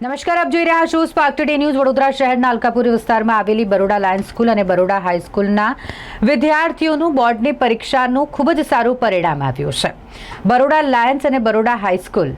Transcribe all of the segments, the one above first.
નમસ્કાર, આપ જોઈ રહ્યા છો સ્પાર્ક ટુડે ન્યૂઝ વડોદરા શહેરના અલકાપુરી વિસ્તારમાં આવેલી બરોડા લાયન્સ સ્કૂલ અને બરોડા હાઈસ્કૂલના વિદ્યાર્થીઓનું બોર્ડની પરીક્ષાનું ખૂબ જ સારું પરિણામ આવ્યું છે. બરોડા લાયન્સ અને બરોડા હાઈસ્કૂલ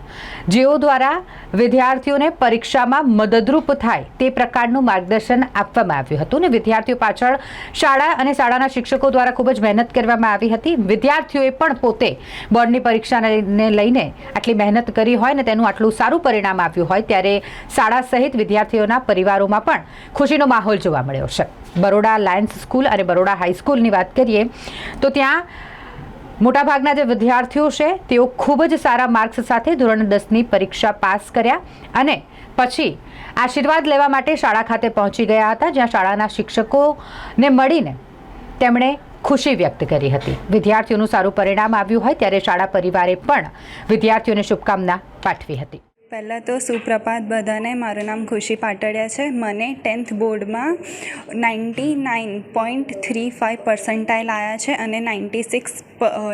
જેઓ દ્વારા વિદ્યાર્થીઓને પરીક્ષામાં મદદરૂપ થાય તે પ્રકારનું માર્ગદર્શન આપવામાં આવ્યું હતું અને વિદ્યાર્થીઓ પાછળ શાળા અને શાળાના શિક્ષકો દ્વારા ખૂબ જ મહેનત કરવામાં આવી હતી. વિદ્યાર્થીઓએ પણ પોતે બોર્ડની પરીક્ષાને લઈને આટલી મહેનત કરી હોય ને તેનું આટલું સારું પરિણામ આવ્યું હોય ત્યારે શાળા સહિત વિદ્યાર્થીઓના પરિવારોમાં પણ ખુશીનો માહોલ જોવા મળ્યો છે. બરોડા લાયન્સ સ્કૂલ અને બરોડા હાઈસ્કૂલની વાત કરીએ તો ત્યાં મોટાભાગના જે વિદ્યાર્થીઓ છે, તેઓ ખૂબ જ સારા માર્ક્સ સાથે ધોરણ દસની પરીક્ષા પાસ કર્યા અને પછી આશીર્વાદ લેવા માટે શાળા ખાતે પહોંચી ગયા હતા, જ્યાં શાળાના શિક્ષકોને મળીને તેમણે ખુશી વ્યક્ત કરી હતી. વિદ્યાર્થીઓનું સારું પરિણામ આવ્યું હોય ત્યારે શાળા પરિવારે પણ વિદ્યાર્થીઓને શુભકામના પાઠવી હતી. પહેલાં તો સુપ્રભાત બધાને મારું નામ ખુશી પાટડિયા છે. મને ટેન્થ બોર્ડમાં ninety nine point three five percentile આવ્યા છે અને ninety six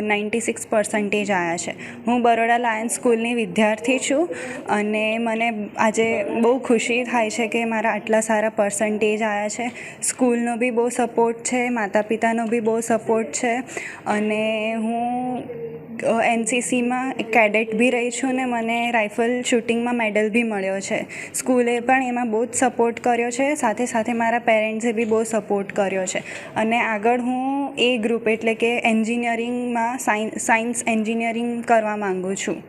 ninety six percentage આવ્યા છે. હું બરોડા લાયન્સ સ્કૂલની વિદ્યાર્થી છું અને મને આજે બહુ ખુશી થાય છે કે મારા આટલા સારા પર્સન્ટેજ આવ્યા છે. સ્કૂલનો બી બહુ સપોર્ટ છે માતા પિતાનો બી બહુ સપોર્ટ છે અને હું એનસીસીમાં કેડેટ બી રહી છું ને મને રાઇફલ શૂટિંગમાં મેડલ બી મળ્યો છે. સ્કૂલે પણ એમાં બહુ જ સપોર્ટ કર્યો છે. સાથે સાથે મારા પેરેન્ટ્સે બી બહુ સપોર્ટ કર્યો છે. અને આગળ હું એ ગ્રુપ એટલે કે એન્જિનિયરિંગમાં સાયન્સ એન્જિનિયરિંગ કરવા માગું છું.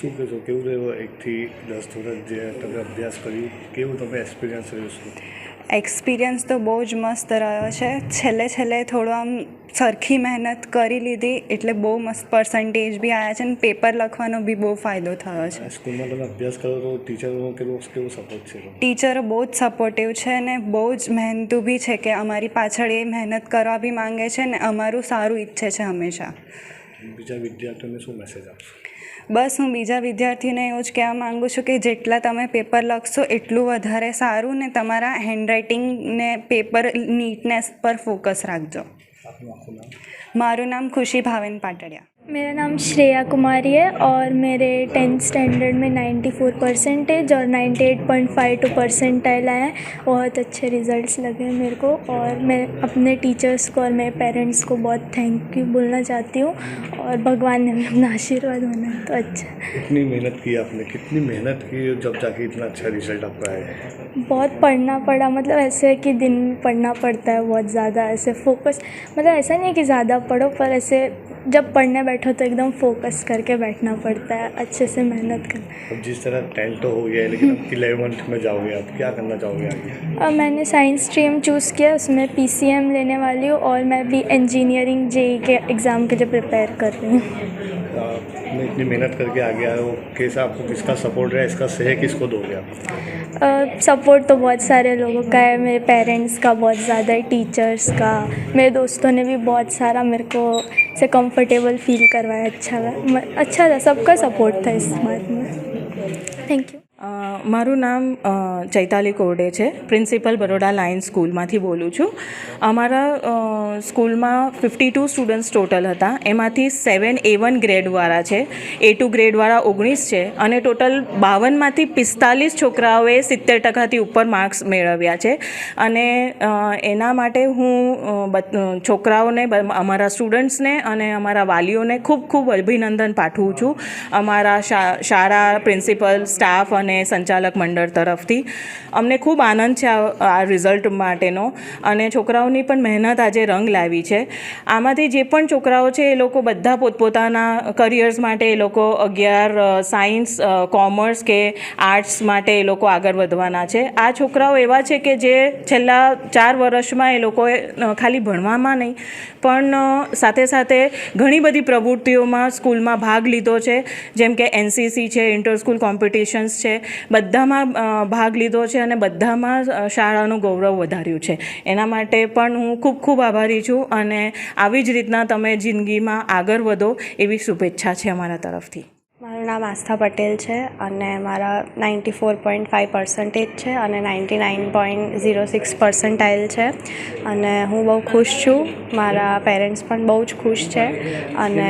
શું કહેશો? કેવું રહ્યો એકથી દસ ધોરણ જે તમે અભ્યાસ કર્યું? કેવું તમે એક્સપિરિયન્સ રહ્યો શું એક્સપિરિયન્સ તો બહુ જ મસ્ત રહ્યો છે. છેલ્લે છેલ્લે થોડો આમ સરખી મહેનત કરી લીધી એટલે બહુ મસ્ત પર્સન્ટેજ બી આવ્યા છે અને પેપર લખવાનો બી બહુ ફાયદો થયો છે. સ્કૂલમાં તમે અભ્યાસ કરો તો ટીચરનો કેવો કેવો સપોર્ટ છે? ટીચરો બહુ જ સપોર્ટિવ છે અને બહુ જ મહેનતુ બી છે કે અમારી પાછળ એ મહેનત કરવા બી માંગે છે ને અમારું સારું ઈચ્છે છે હંમેશા. બીજા વિદ્યાર્થીઓને શું મેસેજ આપશો? બસ હું બીજા વિદ્યાર્થીને એવું જ કહેવા માગું છું કે જેટલા તમે પેપર લખશો એટલું વધારે સારું ને તમારા હેન્ડરાઇટિંગને પેપર નીટનેસ પર ફોકસ રાખજો. મારું નામ ખુશી ભાવેન પાટડિયા. मेरा नाम श्रेया कुमारी है और मेरे टेंथ स्टैंडर्ड में 94 परसेंटेज और 98.52 परसेंटाइल आए हैं। बहुत अच्छे रिजल्ट्स लगे हैं मेरे को और मैं अपने टीचर्स को और मेरे पेरेंट्स को बहुत थैंक यू बोलना चाहती हूँ और भगवान ने भी अपना आशीर्वाद बनाया तो अच्छा। कितनी मेहनत की आपने? कितनी मेहनत की जब जाके इतना अच्छा रिज़ल्ट आपका आया? बहुत पढ़ना पड़ा मतलब ऐसे है कि दिन पढ़ना पड़ता है बहुत ज़्यादा ऐसे फोकस मतलब ऐसा नहीं है कि ज़्यादा पढ़ो पर ऐसे जब पढ़ने बैठो तो एकदम फोकस करके बैठना पड़ता है अच्छे से मेहनत कर। अब जिस तरह टेंथ तो हो गया है लेकिन अब इलेवंथ में जाओगे आप क्या करना चाहोगे आगे? अब मैंने साइंस स्ट्रीम चूज़ किया उसमें पीसीएम लेने वाली हूँ और मैं भी इंजीनियरिंग जेई के एग्ज़ाम के लिए प्रिपेयर कर रही हूँ। आपने इतनी मेहनत करके आ गया हो? कैसा आपको, किसका सपोर्ट रहा इसका सह किसको दोगे आप? सपोर्ट तो बहुत सारे लोगों का है। मेरे पेरेंट्स का बहुत ज़्यादा है टीचर्स का। मेरे दोस्तों ने भी बहुत सारा मेरे को से कंफर्टेबल फील करवाया। अच्छा अच्छा था सबका सपोर्ट था इस बात में। थैंक यू મારું નામ ચૈતાલી કોરડે છે. પ્રિન્સિપલ બરોડા લાયન્સ સ્કૂલમાંથી બોલું છું. અમારા સ્કૂલમાં ફિફ્ટી ટુ સ્ટુડન્ટ્સ ટોટલ હતા. એમાંથી સેવન એ વન ગ્રેડવાળા છે. એ ટુ ગ્રેડવાળા ઓગણીસ છે અને ટોટલ બાવનમાંથી પિસ્તાલીસ છોકરાઓએ સિત્તેર ટકાથી ઉપર માર્ક્સ મેળવ્યા છે. અને એના માટે હું છોકરાઓને અમારા સ્ટુડન્ટ્સને અને અમારા વાલીઓને ખૂબ ખૂબ અભિનંદન પાઠવું છું. અમારા શાળા પ્રિન્સિપલ, સ્ટાફ અને સંચાલક મંડળ તરફથી. અમને ખૂબ આનંદ છે આ રિઝલ્ટ માટેનો. અને છોકરાઓની પણ મહેનત આજે રંગ લાવી છે. આમાંથી જે પણ છોકરાઓ છે, એ લોકો બધા પોતપોતાના કરિયર્સ માટે, એ લોકો અગિયાર સાયન્સ કોમર્સ કે આર્ટ્સ માટે એ લોકો આગળ વધવાના છે. આ છોકરાઓ એવા છે કે જે છેલ્લા ચાર વર્ષમાં એ લોકોએ ખાલી ભણવામાં નહીં, પણ સાથે સાથે ઘણી બધી પ્રવૃત્તિઓમાં સ્કૂલમાં ભાગ લીધો છે. જેમ કે એનસીસી છે ઇન્ટર સ્કૂલ કોમ્પિટિશન્સ છે બધામાં ભાગ લીધો છે અને બધામાં શાળાનું ગૌરવ વધાર્યું છે. એના માટે પણ હું ખૂબ ખૂબ આભારી છું અને આવી જ રીતના તમે જિંદગીમાં આગળ વધો એવી શુભેચ્છા છે અમારા તરફથી. મારું નામ આસ્થા પટેલ છે અને મારા ninety four point five percentage છે અને ninety nine point zero six percentile છે અને હું બહુ ખુશ છું. મારા પેરેન્ટ્સ પણ બહુ જ ખુશ છે અને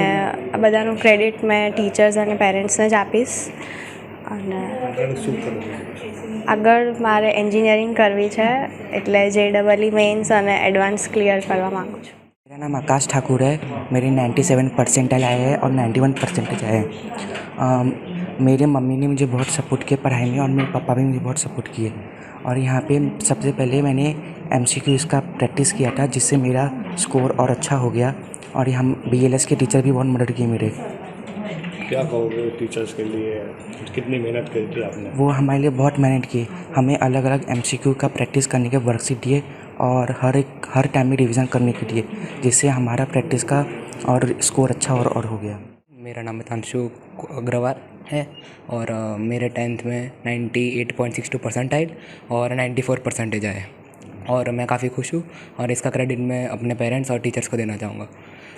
બધાનું ક્રેડિટ મેં ટીચર્સ અને પેરેન્ટ્સને જ આપીશ. અને આગળ શું કરવું આગળ મારે એન્જિનિયરિંગ કરવી છે એટલે જે ડબલઈ મેન્સ અને એડવાન્સ ક્લિયર કરવા માગું છું मेरा नाम आकाश ठाकुर है मेरे 97 परसेंटाइल आए हैं और 91 परसेंटेज आए हैं अम, मेरे मम्मी ने मुझे बहुत सपोर्ट किया पढ़ाई में और मेरे पापा भी मुझे बहुत सपोर्ट किए और यहाँ पे सबसे पहले मैंने एम सी क्यू इसका प्रैक्टिस किया था जिससे मेरा स्कोर और अच्छा हो गया और हम बी एल एस के टीचर भी बहुत मदद किए मेरे क्या कहोगे टीचर्स के लिए? कितनी मेहनत करी थी आपने? वो हमारे लिए बहुत मेहनत की। हमें अलग अलग एम सी क्यू का प्रैक्टिस करने के वर्कशीट दिए और हर एक हर टाइम में रिवीजन करने के लिए जिससे हमारा प्रैक्टिस का और स्कोर अच्छा और, और हो गया। मेरा नाम हितांशु अग्रवाल है और मेरे टेंथ में 98.62 परसेंटाइल और 94 परसेंटेज आए। और मैं काफ़ी खुश हूँ और इसका क्रेडिट मैं अपने पेरेंट्स और टीचर्स को देना चाहूँगा।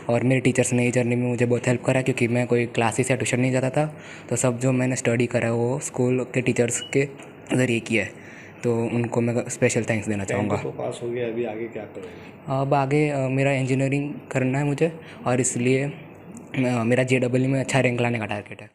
और मेरे टीचर्स ने ये जर्नी में मुझे बहुत हेल्प करा क्योंकि मैं कोई क्लासेस या ट्यूशन नहीं जाता था। तो सब जो मैंने स्टडी करा है वो स्कूल के टीचर्स के ज़रिए किया है। तो उनको मैं स्पेशल थैंक्स देना चाहूँगा। तो पास हो गया अभी आगे क्या करोगे? अब आगे मेरा इंजीनियरिंग करना है मुझे और इसलिए मेरा जे डब्ल्यू में अच्छा रैंक लाने का टारगेट है।